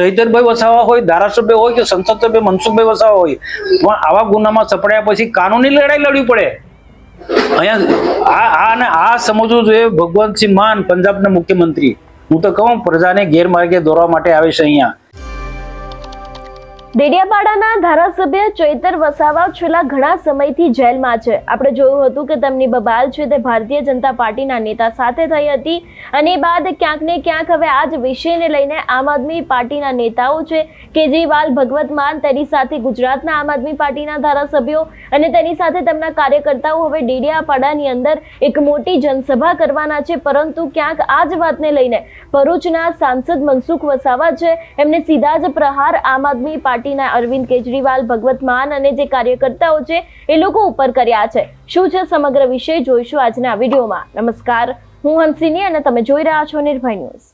ચૈતરભાઈ વસાવા હોય, ધારાસભ્ય હોય કે સંસદ સભ્ય, મનસુખભાઈ વસાવા હોય. પણ આવા ગુનામાં સપડાયા પછી કાનૂની લડાઈ લડવી પડે. અહીંયા આ આ અને આ સમજવું જોઈએ ભગવંતસિંહ માન, પંજાબના મુખ્યમંત્રી. હું તો કહું, પ્રજાને ગેરમાર્ગે દોરવા માટે આવે છે અહીંયા. ડેડિયાપાડાના ધારાસભ્ય ચૈતર વસાવા છેલ્લા ઘણા સમયથી જેલમાં છે. આપણે જોયું હતું કે તેમની બબાલ છે તે ભારતીય જનતા પાર્ટીના નેતા સાથે થઈ હતી અને બાદ ક્યાંક ને ક્યાંક હવે આ જ વિષયને લઈને આમ આદમી પાર્ટીના નેતાઓ છે. કેજરીવાલ, ભગવત માન તેની સાથે ગુજરાતના આમ આદમી પાર્ટીના ધારાસભ્યો અને તેની સાથે તેમના કાર્યકર્તાઓ હવે ડેડિયાપાડાની અંદર એક મોટી જનસભા કરવાના છે. પરંતુ ક્યાંક આ જ વાતને લઈને ભરૂચના સાંસદ મનસુખ વસાવા છે. એમને સીધા જ પ્રહાર આમ આદમી પાર્ટીના અરવિંદ કેજરીવાલ, ભગવત માન અને જે કાર્યકર્તાઓ છે એ લોકો ઉપર કર્યા છે. શું છે સમગ્ર વિષય? જોઈશું આજના વિડીયોમાં. નમસ્કાર. હું હંસિની અને તમે જોઈ રહ્યા છો નિર્ભય ન્યૂઝ.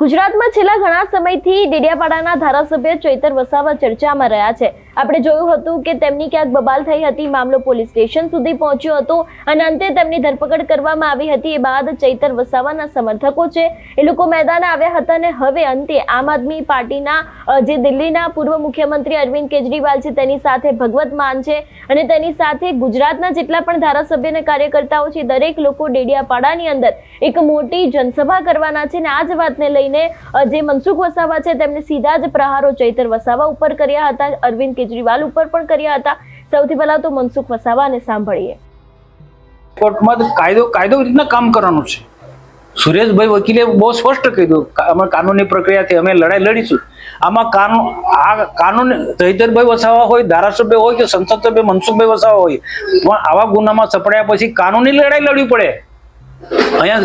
ગુજરાતમાં છેલ્લા ઘણા સમયથી ડેડિયાપાડાના ધારાસભ્ય ચૈતર વસાવા ચર્ચામાં રહ્યા છે. આપણે જોયું હતું કે તેમની ક્યાંક બબાલ થઈ હતી, મામલો પોલીસ સ્ટેશન સુધી પહોંચ્યો હતો અને અંતે તેમની ધરપકડ કરવામાં આવી હતી. એ બાદ ચૈતર વસાવાના સમર્થકો છે. એ લોકો મેદાન આવ્યા હતા અને હવે અંતે આમ આદમી પાર્ટીના જે દિલ્હીના પૂર્વ મુખ્યમંત્રી અરવિંદ કેજરીવાલ છે, તેની સાથે ભગવત માન છે અને તેની સાથે ગુજરાતના જેટલા પણ ધારાસભ્ય અને કાર્યકર્તાઓ છે, દરેક લોકો ડેડિયાપાડાની અંદર એક મોટી જનસભા કરવાના છે ને આ જ વાતને લઈને જે મનસુખ વસાવા છે, તેમને સીધા જ પ્રહારો ચૈતર વસાવા ઉપર કર્યા હતા. અરવિંદ કેજરીવાલ ઉપર પણ કર્યા હતા. સૌથી પહેલા તો મનસુખ વસાવાને સાંભળીએ. કોર્ટમાં કાયદો કાયદો રીતના કામ કરવાનું છે. સુરેશભાઈ વકીલે બહુ સ્પષ્ટ કીધું અમે કાનૂની પ્રક્રિયાથી અમે લડાઈ લડીશું. આમાં કાનૂન આ કાનૂન ચૈતરભાઈ વસાવા હોય, ધારાસભ્ય હોય કે સંસદ સભ્ય મનસુખભાઈ વસાવા હોય, પણ આવા ગુનામાં સપડાયા પછી કાનૂની લડાઈ લડવી પડે. અહીંયા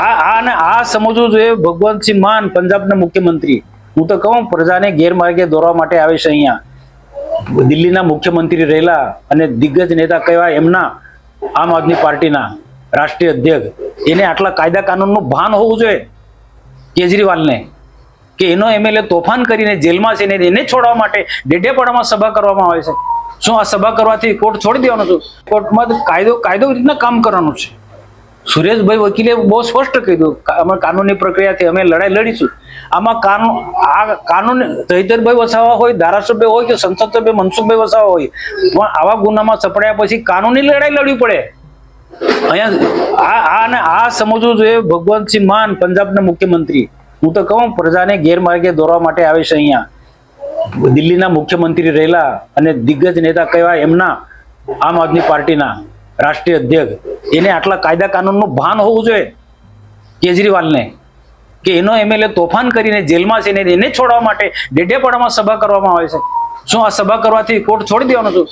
આ આ અને આ સમજવું જોઈએ ભગવંતસિંહ માન, પંજાબના મુખ્યમંત્રી. હું તો કહું, પ્રજાને ગેરમાર્ગે દોરવા માટે આવે છે અહીંયા. દિલ્હીના મુખ્યમંત્રી રહેલા અને દિગ્ગજ નેતા કહેવાય એમના આમ આદમી પાર્ટીના રાષ્ટ્રીય અધ્યક્ષ. એને આટલા કાયદા કાનૂનનું ભાન હોવું જોઈએ કેજરીવાલને કે એનો એમએલએ તોફાન કરીને જેલમાં છે ને એને છોડવા માટે ડેઢેપાડામાં સભા કરવામાં આવે છે. શું આ સભા કરવાથી કોર્ટ છોડી દેવાનો છું? કોર્ટમાં કાયદો કાયદો રીતના કામ કરવાનું છે. સુરેશભાઈ વકીલે બહુ સ્પષ્ટ કીધું અમે કાનૂની પ્રક્રિયાથી અમે લડાઈ લડીશું. આમાં કાનૂન આ કાનૂન ચૈતરભાઈ વસાવા હોય, ધારાસભ્ય હોય કે સંસદ સભ્ય મનસુખભાઈ વસાવા હોય, પણ આવા ગુનામાં સપડાયા પછી કાનૂની લડાઈ લડવી પડે. અહીંયા આ આ અને આ સમજવું જોઈએ ભગવંતસિંહ માન, પંજાબના મુખ્યમંત્રી. હું તો કહું, પ્રજાને ગેરમાર્ગે દોરવા માટે આવે છે અહીંયા. દિલ્હીના મુખ્યમંત્રી રહેલા અને દિગ્ગજ નેતા કહેવાય એમના, આમ આદમી પાર્ટીના રાષ્ટ્રીય અધ્યક્ષ. એને આટલા કાયદા કાનૂનનું ભાન હોવું જોઈએ, કેજરીવાલને. કે એનો એમએલએ તોફાન કરીને જેલમાં છે ને એને છોડવા માટે ડેડેપાડામાં સભા કરવામાં આવે છે. શું આ સભા કરવાથી કોર્ટ છોડી દેવાનો છું?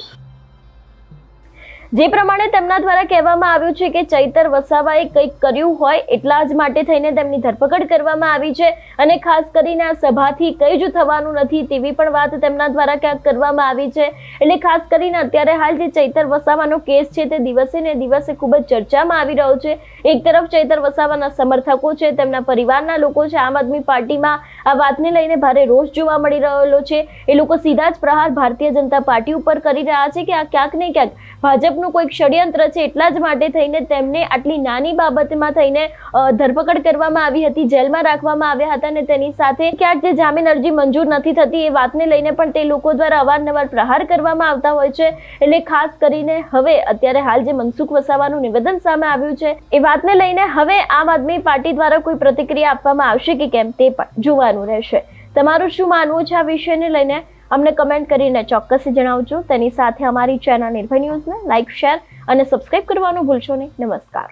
જે પ્રમાણે તેમના દ્વારા કહેવામાં આવ્યું છે કે ચૈતર વસાવાએ કંઈક કર્યું હોય એટલા જ માટે થઈને તેમની ધરપકડ કરવામાં આવી છે અને ખાસ કરીને આ સભાથી કંઈ જ થવાનું નથી તેવી પણ વાત તેમના દ્વારા ક્યાંક કરવામાં આવી છે. એટલે ખાસ કરીને અત્યારે હાલ જે ચૈતર વસાવાનો કેસ છે તે દિવસે ને દિવસે ખૂબ જ ચર્ચામાં આવી રહ્યો છે. એક તરફ ચૈતર વસાવાના સમર્થકો છે, તેમના પરિવારના લોકો છે, આમ આદમી પાર્ટીમાં આ વાતને લઈને ભારે રોષ જોવા મળી રહેલો છે. એ લોકો સીધા જ પ્રહાર ભારતીય જનતા પાર્ટી ઉપર કરી રહ્યા છે કે આ ક્યાંક ને ક્યાંક ભાજપનું કોઈક ષડયંત્ર છે એટલા જ માટે થઈને તેમને આટલી નાની બાબતમાં થઈને ધરપકડ કરવામાં આવી હતી, જેલમાં રાખવામાં આવ્યા હતા અને તેની સાથે ક્યાંક જે જામીન અરજી મંજૂર નથી થતી એ વાતને લઈને પણ તે લોકો દ્વારા અવારનવાર પ્રહાર કરવામાં આવતા હોય છે. એટલે ખાસ કરીને હવે અત્યારે હાલ જે મનસુખ વસાવાનું નિવેદન સામે આવ્યું છે, એ વાતને લઈને હવે આમ આદમી પાર્ટી દ્વારા કોઈ પ્રતિક્રિયા આપવામાં આવશે કે કેમ તે પણ જોવાનું રહેશે. તમારું શું માનવું છે આ વિષયને લઈને? અમને કમેન્ટ કરીને ચોક્કસ જણાવજો. તેની સાથે અમારી ચેનલ નિર્ભય ન્યૂઝને લાઇક શેર અને સબસ્ક્રાઇબ કરવાનું ભૂલશો નહીં. નમસ્કાર.